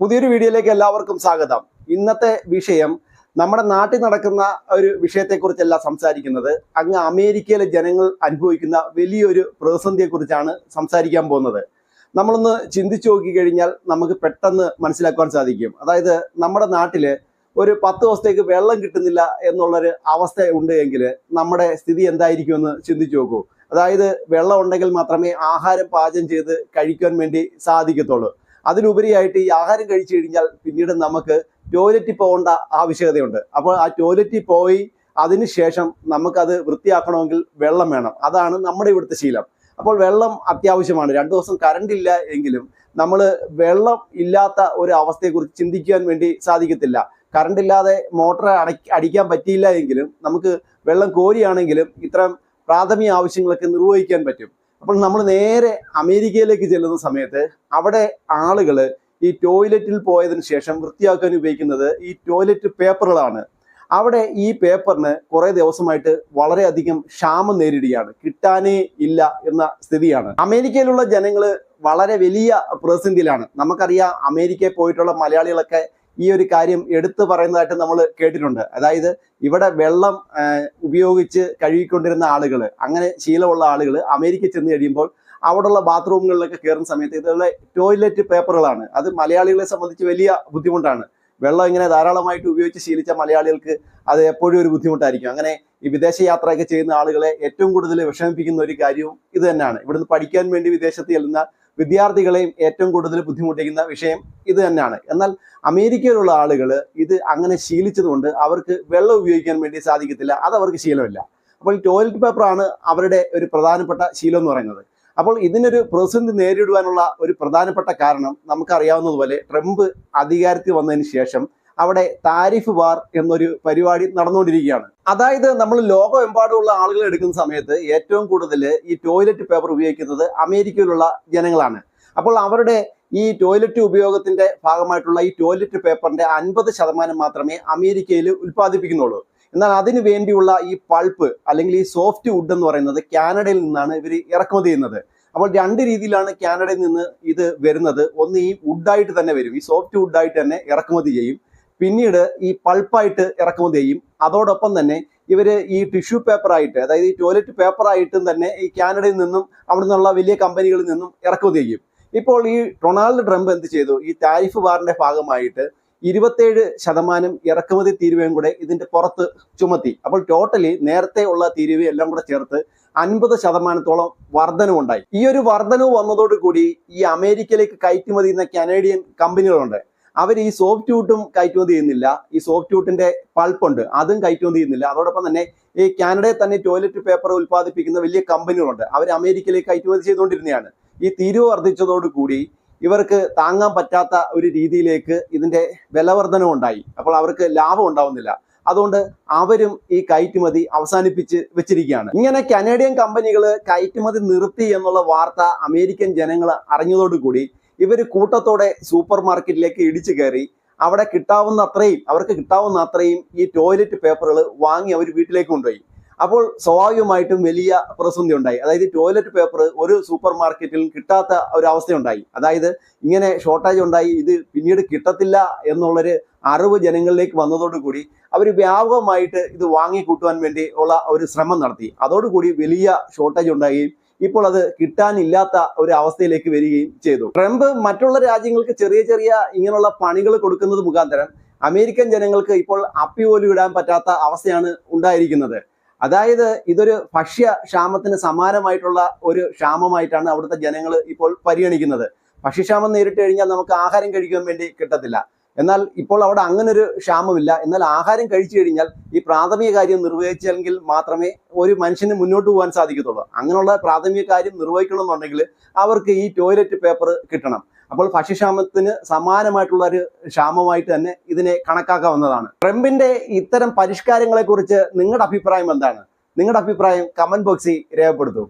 പുതിയൊരു വീഡിയോയിലേക്ക് എല്ലാവർക്കും സ്വാഗതം. ഇന്നത്തെ വിഷയം നമ്മുടെ നാട്ടിൽ നടക്കുന്ന ഒരു വിഷയത്തെക്കുറിച്ചല്ല സംസാരിക്കുന്നത്. അങ്ങ് അമേരിക്കയിലെ ജനങ്ങൾ അനുഭവിക്കുന്ന വലിയൊരു പ്രതിസന്ധിയെക്കുറിച്ചാണ് സംസാരിക്കാൻ പോകുന്നത്. നമ്മളൊന്ന് ചിന്തിച്ചു നോക്കി കഴിഞ്ഞാൽ നമുക്ക് പെട്ടെന്ന് മനസ്സിലാക്കാൻ സാധിക്കും. അതായത് നമ്മുടെ നാട്ടിൽ ഒരു പത്ത് ദിവസത്തേക്ക് വെള്ളം കിട്ടുന്നില്ല എന്നുള്ളൊരു അവസ്ഥ ഉണ്ട് എങ്കിൽ നമ്മുടെ സ്ഥിതി എന്തായിരിക്കുമെന്ന് ചിന്തിച്ചു നോക്കൂ. അതായത് വെള്ളം ഉണ്ടെങ്കിൽ മാത്രമേ ആഹാരം പാചകം ചെയ്ത് കഴിക്കാൻ വേണ്ടി സാധിക്കത്തുള്ളൂ. അതിലുപരിയായിട്ട് ഈ ആഹാരം കഴിച്ചു കഴിഞ്ഞാൽ പിന്നീട് നമുക്ക് ടോയ്ലറ്റിൽ പോകേണ്ട ആവശ്യകതയുണ്ട്. അപ്പോൾ ആ ടോയ്ലറ്റിൽ പോയി അതിനുശേഷം നമുക്കത് വൃത്തിയാക്കണമെങ്കിൽ വെള്ളം വേണം. അതാണ് നമ്മുടെ ഇവിടുത്തെ ശീലം. അപ്പോൾ വെള്ളം അത്യാവശ്യമാണ്. രണ്ടു ദിവസം കറണ്ട് ഇല്ല എങ്കിലും നമ്മൾ വെള്ളം ഇല്ലാത്ത ഒരു അവസ്ഥയെക്കുറിച്ച് ചിന്തിക്കാൻ വേണ്ടി സാധിക്കത്തില്ല. കറണ്ട് ഇല്ലാതെ മോട്ടർ അട അടിക്കാൻ പറ്റിയില്ല എങ്കിലും നമുക്ക് വെള്ളം കോരിയാണെങ്കിലും ഇത്തരം പ്രാഥമിക ആവശ്യങ്ങളൊക്കെ നിർവഹിക്കാൻ പറ്റും. അപ്പോൾ നമ്മൾ നേരെ അമേരിക്കയിലേക്ക് ചെല്ലുന്ന സമയത്ത് അവിടെ ആളുകൾ ഈ ടോയ്ലറ്റിൽ പോയതിനു ശേഷം വൃത്തിയാക്കാൻ ഉപയോഗിക്കുന്നത് ഈ ടോയ്ലറ്റ് പേപ്പറുകളാണ്. അവിടെ ഈ പേപ്പറിന് കുറേ ദിവസമായിട്ട് വളരെയധികം ക്ഷാമം നേരിടുകയാണ്. കിട്ടാനേ ഇല്ല എന്ന സ്ഥിതിയാണ്. അമേരിക്കയിലുള്ള ജനങ്ങൾ വളരെ വലിയ പ്രതിസന്ധിയിലാണ്. നമുക്കറിയാം അമേരിക്കയിൽ പോയിട്ടുള്ള മലയാളികളൊക്കെ ഈ ഒരു കാര്യം എടുത്തു പറയുന്നതായിട്ട് നമ്മൾ കേട്ടിട്ടുണ്ട്. അതായത് ഇവിടെ വെള്ളം ഉപയോഗിച്ച് കഴുകിക്കൊണ്ടിരുന്ന ആളുകൾ അങ്ങനെ ശീലമുള്ള ആളുകൾ അമേരിക്ക ചെന്ന് കഴിയുമ്പോൾ അവിടെയുള്ള ബാത്റൂമുകളിലൊക്കെ കയറുന്ന സമയത്ത് ഇതുള്ള ടോയ്ലറ്റ് പേപ്പറുകളാണ്. അത് മലയാളികളെ സംബന്ധിച്ച് വലിയ ബുദ്ധിമുട്ടാണ്. വെള്ളം ഇങ്ങനെ ധാരാളമായിട്ട് ഉപയോഗിച്ച് ശീലിച്ച മലയാളികൾക്ക് അത് എപ്പോഴും ഒരു ബുദ്ധിമുട്ടായിരിക്കും. അങ്ങനെ ഈ വിദേശ യാത്രയൊക്കെ ചെയ്യുന്ന ആളുകളെ ഏറ്റവും കൂടുതൽ വിഷമിപ്പിക്കുന്ന ഒരു കാര്യവും ഇത് തന്നെയാണ്. ഇവിടുന്ന് പഠിക്കാൻ വേണ്ടി വിദേശത്ത് ചെല്ലുന്ന വിദ്യാർത്ഥികളെയും ഏറ്റവും കൂടുതൽ ബുദ്ധിമുട്ടിക്കുന്ന വിഷയം ഇത് തന്നെയാണ്. എന്നാൽ അമേരിക്കയിലുള്ള ആളുകൾ ഇത് അങ്ങനെ ശീലിച്ചതുകൊണ്ട് അവർക്ക് വെള്ളം ഉപയോഗിക്കാൻ വേണ്ടി സാധിക്കത്തില്ല അത് അവർക്ക് ശീലമില്ല. അപ്പോൾ ടോയ്ലറ്റ് പേപ്പറാണ് അവരുടെ ഒരു പ്രധാനപ്പെട്ട ശീലം എന്ന് പറയുന്നത്. അപ്പോൾ ഇതിനൊരു പ്രതിസന്ധി നേരിടുവാനുള്ള ഒരു പ്രധാനപ്പെട്ട കാരണം നമുക്കറിയാവുന്നതുപോലെ ട്രംപ് അധികാരത്തിൽ വന്നതിന് ശേഷം അവിടെ താരിഫ് വാർ എന്നൊരു പരിപാടി നടന്നുകൊണ്ടിരിക്കുകയാണ്. അതായത് നമ്മൾ ലോകമെമ്പാടുമുള്ള ആളുകൾ എടുക്കുന്ന സമയത്ത് ഏറ്റവും കൂടുതൽ ഈ ടോയ്ലറ്റ് പേപ്പർ ഉപയോഗിക്കുന്നത് അമേരിക്കയിലുള്ള ജനങ്ങളാണ്. അപ്പോൾ അവരുടെ ഈ ടോയ്ലറ്റ് ഉപയോഗത്തിന്റെ ഭാഗമായിട്ടുള്ള ഈ ടോയ്ലറ്റ് പേപ്പറിന്റെ അൻപത് ശതമാനം മാത്രമേ അമേരിക്കയിൽ ഉൽപ്പാദിപ്പിക്കുന്നുള്ളൂ. എന്നാൽ അതിനു വേണ്ടിയുള്ള ഈ പൾപ്പ് അല്ലെങ്കിൽ ഈ സോഫ്റ്റ് വുഡ് എന്ന് പറയുന്നത് കാനഡയിൽ നിന്നാണ് ഇവർ ഇറക്കുമതി ചെയ്യുന്നത്. അപ്പോൾ രണ്ട് രീതിയിലാണ് കാനഡയിൽ നിന്ന് ഇത് വരുന്നത്. ഒന്ന് ഈ വുഡായിട്ട് തന്നെ വരും. ഈ സോഫ്റ്റ് വുഡായിട്ട് തന്നെ ഇറക്കുമതി ചെയ്യും. പിന്നീട് ഈ പൾപ്പായിട്ട് ഇറക്കുമതി ചെയ്യും. അതോടൊപ്പം തന്നെ ഇവർ ഈ ടിഷ്യൂ പേപ്പറായിട്ട് അതായത് ഈ ടോയ്ലറ്റ് പേപ്പറായിട്ടും തന്നെ ഈ കാനഡയിൽ നിന്നും അവിടെ നിന്നുള്ള വലിയ കമ്പനികളിൽ നിന്നും ഇറക്കുമതി ചെയ്യും. ഇപ്പോൾ ഈ ഡൊണാൾഡ് ട്രംപ് എന്ത് ചെയ്തു? ഈ താരിഫ് വാറിന്റെ ഭാഗമായിട്ട് ഇരുപത്തേഴ് ശതമാനം ഇറക്കുമതി തീരുവയും കൂടെ ഇതിന്റെ പുറത്ത് ചുമത്തി. അപ്പോൾ ടോട്ടലി നേരത്തെ ഉള്ള തീരുവ എല്ലാം കൂടെ ചേർത്ത് അൻപത് ശതമാനത്തോളം വർധനവുണ്ടായി ഈ ഒരു വർധനവ് വന്നതോടുകൂടി ഈ അമേരിക്കയിലേക്ക് കയറ്റുമതി ചെയ്യുന്ന കനേഡിയൻ കമ്പനികളുണ്ട്. അവർ ഈ സോഫ്റ്റ് വുഡും കയറ്റുമതി ചെയ്യുന്നില്ല. ഈ സോഫ്റ്റ് വുഡിന്റെ പൾപ്പുണ്ട് അതും കയറ്റുമതി ചെയ്യുന്നില്ല. അതോടൊപ്പം തന്നെ ഈ കാനഡയിൽ തന്നെ ടോയ്ലറ്റ് പേപ്പർ ഉൽപ്പാദിപ്പിക്കുന്ന വലിയ കമ്പനികളുണ്ട്. അവർ അമേരിക്കയിലേക്ക് കയറ്റുമതി ചെയ്തുകൊണ്ടിരുന്നതാണ് ഈ തീരുവ വർദ്ധിച്ചതോടുകൂടി ഇവർക്ക് താങ്ങാൻ പറ്റാത്ത ഒരു രീതിയിലേക്ക് ഇതിന്റെ വിലവർദ്ധനവും ഉണ്ടായി. അപ്പോൾ അവർക്ക് ലാഭം ഉണ്ടാവുന്നില്ല. അതുകൊണ്ട് അവരും ഈ കയറ്റുമതി അവസാനിപ്പിച്ച് വെച്ചിരിക്കുകയാണ്. ഇങ്ങനെ കനേഡിയൻ കമ്പനികൾ കയറ്റുമതി നിർത്തി എന്നുള്ള വാർത്ത അമേരിക്കൻ ജനങ്ങൾ അറിഞ്ഞതോടുകൂടി ഇവർ കൂട്ടത്തോടെ സൂപ്പർ മാർക്കറ്റിലേക്ക് ഇടിച്ചു കയറി. അവിടെ കിട്ടാവുന്ന അത്രയും അവർക്ക് കിട്ടാവുന്ന അത്രയും ഈ ടോയ്ലറ്റ് പേപ്പറുകൾ വാങ്ങി അവർ വീട്ടിലേക്ക് കൊണ്ടുപോയി. അപ്പോൾ സ്വാഭാവികമായിട്ടും വലിയ പ്രതിസന്ധി ഉണ്ടായി അതായത് ടോയ്ലറ്റ് പേപ്പർ ഒരു സൂപ്പർ മാർക്കറ്റിൽ കിട്ടാത്ത ഒരു അവസ്ഥയുണ്ടായി അതായത് ഇങ്ങനെ ഷോർട്ടേജ് ഉണ്ടായി ഇത് പിന്നീട് കിട്ടത്തില്ല എന്നുള്ളൊരു അറിവ് ജനങ്ങളിലേക്ക് വന്നതോടുകൂടി അവർ വ്യാപകമായിട്ട് ഇത് വാങ്ങിക്കൂട്ടുവാൻ വേണ്ടി ഉള്ള ഒരു ശ്രമം നടത്തി. അതോടുകൂടി വലിയ ഷോർട്ടേജ് ഉണ്ടാകുകയും ഇപ്പോൾ അത് കിട്ടാനില്ലാത്ത ഒരു അവസ്ഥയിലേക്ക് വരികയും ചെയ്തു. ട്രംപ് മറ്റുള്ള രാജ്യങ്ങൾക്ക് ചെറിയ ചെറിയ ഇങ്ങനെയുള്ള പണികൾ കൊടുക്കുന്നത് മുഖാന്തരം അമേരിക്കൻ ജനങ്ങൾക്ക് ഇപ്പോൾ അപ്പി പോലും ഇടാൻ പറ്റാത്ത അവസ്ഥയാണ് ഉണ്ടായിരിക്കുന്നത്. അതായത് ഇതൊരു ഭക്ഷ്യ ക്ഷാമത്തിന് സമാനമായിട്ടുള്ള ഒരു ക്ഷാമമായിട്ടാണ് അവിടുത്തെ ജനങ്ങൾ ഇപ്പോൾ പരിഗണിക്കുന്നത്. ഭക്ഷ്യക്ഷാമം നേരിട്ട് കഴിഞ്ഞാൽ നമുക്ക് ആഹാരം കഴിക്കാൻ വേണ്ടി കിട്ടത്തില്ല. എന്നാൽ ഇപ്പോൾ അവിടെ അങ്ങനെ ഒരു ക്ഷാമമില്ല. എന്നാൽ ആഹാരം കഴിച്ചു കഴിഞ്ഞാൽ ഈ പ്രാഥമിക കാര്യം നിർവഹിച്ചെങ്കിൽ മാത്രമേ ഒരു മനുഷ്യന് മുന്നോട്ട് പോകാൻ സാധിക്കത്തുള്ളൂ. അങ്ങനെയുള്ള പ്രാഥമിക കാര്യം നിർവഹിക്കണമെന്നുണ്ടെങ്കിൽ അവർക്ക് ഈ ടോയ്ലറ്റ് പേപ്പർ കിട്ടണം. അപ്പോൾ ഭക്ഷ്യക്ഷാമത്തിന് സമാനമായിട്ടുള്ള ഒരു ക്ഷാമമായിട്ട് തന്നെ ഇതിനെ കണക്കാക്കാവുന്നതാണ്. ട്രംപിന്റെ ഇത്തരം പരിഷ്കാരങ്ങളെക്കുറിച്ച് നിങ്ങളുടെ അഭിപ്രായം എന്താണ്? നിങ്ങളുടെ അഭിപ്രായം കമന്റ് ബോക്സിൽ രേഖപ്പെടുത്തൂ.